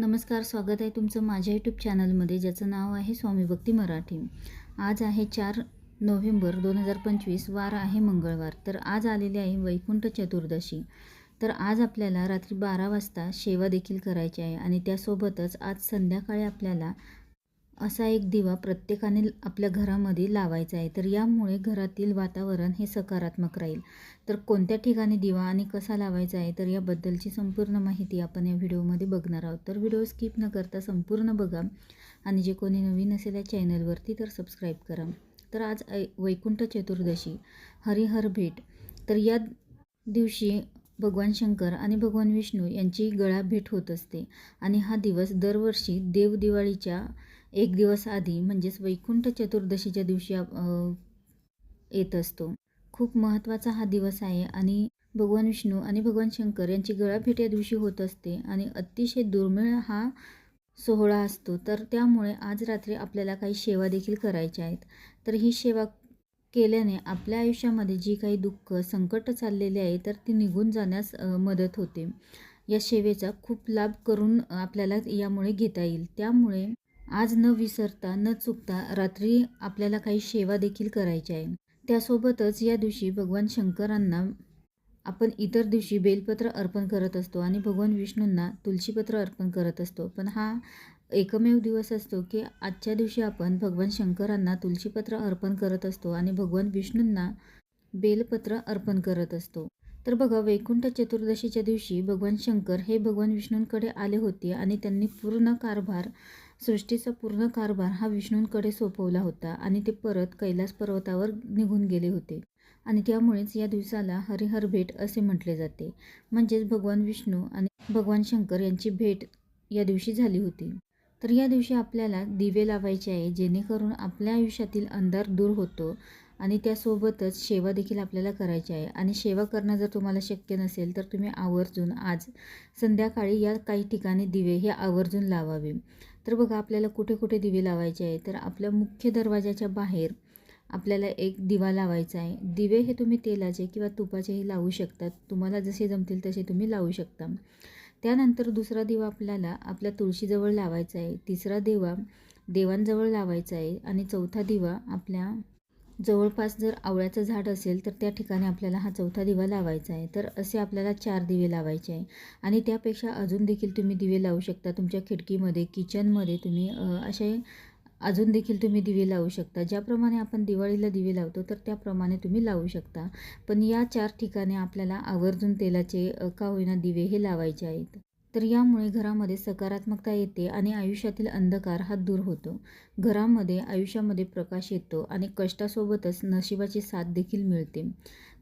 नमस्कार स्वागत आहे तुमचं माझ्या यूट्यूब चॅनलमध्ये ज्याचं नाव आहे स्वामी भक्ती मराठी. आज आहे चार नोव्हेंबर दोन हजार पंचवीस वार आहे मंगळवार. तर आज आलेली आहे वैकुंठ चतुर्दशी. तर आज आपल्याला रात्री बारा वाजता सेवा देखील करायची आहे आणि त्यासोबतच आज संध्याकाळी आपल्याला असा एक दिवा प्रत्येकाने आपल्या घरामध्ये लावायचा आहे. तर यामुळे घरातील वातावरण हे सकारात्मक राहील. तर कोणत्या ठिकाणी दिवा आणि कसा लावायचा आहे तर याबद्दलची संपूर्ण माहिती आपण या व्हिडिओमध्ये बघणार आहोत. तर व्हिडिओ स्किप न करता संपूर्ण बघा. आणि जे कोणी नवीन असेल या चॅनलवरती तर सबस्क्राईब करा. तर आज ऐ वैकुंठ चतुर्दशी हरिहर भेट. तर या दिवशी भगवान शंकर आणि भगवान विष्णू यांची गळा भेट होत असते. आणि हा दिवस दरवर्षी देवदिवाळीच्या एक दिवस आधी म्हणजेच वैकुंठ चतुर्दशीच्या दिवशी आप- येत असतो. खूप महत्त्वाचा हा दिवस आहे आणि भगवान विष्णू आणि भगवान शंकर यांची गळाभेट या दिवशी होत असते आणि अतिशय दुर्मिळ हा सोहळा असतो. तर त्यामुळे आज रात्री आपल्याला काही सेवा देखील करायच्या आहेत. तर ही सेवा केल्याने आपल्या आयुष्यामध्ये जी काही दुःख संकट चाललेले आहे तर ती निघून जाण्यास मदत होते. या सेवेचा खूप लाभ करून आपल्याला यामुळे घेता येईल. त्यामुळे आज न विसरता न चुकता रात्री आपल्याला काही सेवा देखील करायची आहे. त्यासोबतच या दिवशी भगवान शंकरांना आपण इतर दिवशी बेलपत्र अर्पण करत असतो आणि भगवान विष्णूंना तुलसीपत्र अर्पण करत असतो. पण हा एकमेव दिवस असतो की आजच्या दिवशी आपण भगवान शंकरांना तुलसीपत्र अर्पण करत असतो आणि भगवान विष्णूंना बेलपत्र अर्पण करत असतो. तर बघा वैकुंठ चतुर्दशीच्या दिवशी भगवान शंकर हे भगवान विष्णूंकडे आले होते आणि त्यांनी पूर्ण कारभार सृष्टीचा पूर्ण कारभार हा विष्णूंकडे सोपवला होता आणि ते परत कैलास पर्वतावर निघून गेले होते. आणि त्यामुळेच या दिवसाला हरिहर भेट असे म्हटले जाते. म्हणजेच भगवान विष्णू आणि भगवान शंकर यांची भेट या दिवशी झाली होती. तर या दिवशी आपल्याला दिवे लावायचे आहे जेणेकरून आपल्या आयुष्यातील अंधार दूर होतो आणि त्यासोबतच सेवा देखील आपल्याला करायची आहे. आणि सेवा करणं जर तुम्हाला शक्य नसेल तर तुम्ही आवर्जून आज संध्याकाळी या काही ठिकाणी दिवे हे आवर्जून लावावे. तर बघा आपल्याला कुठे कुठे दिवे लावायचे आहे? तर आपल्या मुख्य दरवाजाच्या बाहेर आपल्याला एक दिवा लावायचा आहे. दिवे हे तुम्ही तेलाचे किंवा तुपाचेही लावू शकतात तुम्हाला जसे जमतील तसे तुम्ही लावू शकता. त्यानंतर दुसरा दिवा आपल्याला आपल्या तुळशीजवळ लावायचा आहे. तिसरा दिवा देवांजवळ लावायचा आहे. आणि चौथा दिवा आपल्या जवळपास जर आवळ्याचं झाड असेल तर त्या ठिकाणी आपल्याला हा चौथा दिवा लावायचा आहे. तर असे आपल्याला चार दिवे लावायचे आहे. आणि त्यापेक्षा अजून देखील तुम्ही दिवे लावू शकता. तुमच्या खिडकीमध्ये किचनमध्ये तुम्ही असे अजून देखील तुम्ही दिवे लावू शकता. ज्याप्रमाणे आपण दिवाळीला दिवे लावतो तर त्याप्रमाणे तुम्ही लावू शकता. पण या चार ठिकाणी आपल्याला आवर्जून तेलाचे का होईना दिवे हे लावायचे आहेत. तर यामुळे घरामध्ये सकारात्मकता येते आणि आयुष्यातील अंधकार हा दूर होतो. घरामध्ये आयुष्यामध्ये प्रकाश येतो आणि कष्टासोबतच नशिबाची साथ देखील मिळते.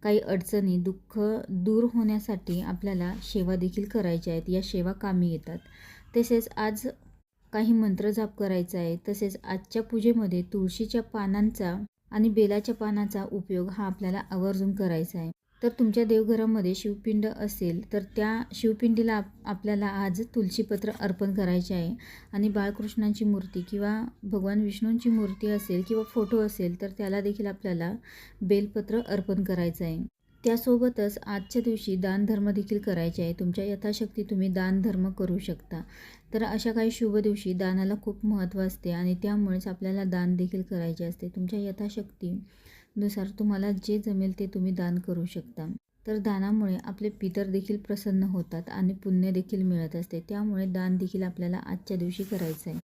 काही अडचणी दुःख दूर होण्यासाठी आपल्याला सेवा देखील करायच्या आहेत. या सेवा कामी येतात. तसेच आज काही मंत्र जाप करायचा आहे. तसेच आजच्या पूजेमध्ये तुळशीच्या पानांचा आणि बेलाच्या पानाचा उपयोग हा आपल्याला आवर्जून करायचा आहे. तर तुमच्या देवघरामध्ये शिवपिंड असेल तर त्या शिवपिंडीला आप आपल्याला आज तुलसीपत्र अर्पण करायचे आहे. आणि बाळकृष्णांची मूर्ती किंवा भगवान विष्णूंची मूर्ती असेल किंवा फोटो असेल तर त्याला देखील आपल्याला बेलपत्र अर्पण करायचं आहे. त्यासोबतच आजच्या दिवशी दानधर्म देखील करायचे आहे. तुमच्या यथाशक्ती तुम्ही दानधर्म करू शकता. तर अशा काही शुभ दिवशी दानाला खूप महत्त्व असते आणि त्यामुळेच आपल्याला दान देखील करायचे असते. तुमच्या यथाशक्ती नुसार तुम्हाला जे जमेल ते तुम्ही दान करू शकता. तर दानामुळे आपले पितर देखील प्रसन्न होतात आणि पुण्य देखील मिळत असते. त्यामुळे दान देखील आपल्याला आजच्या दिवशी करायचं आहे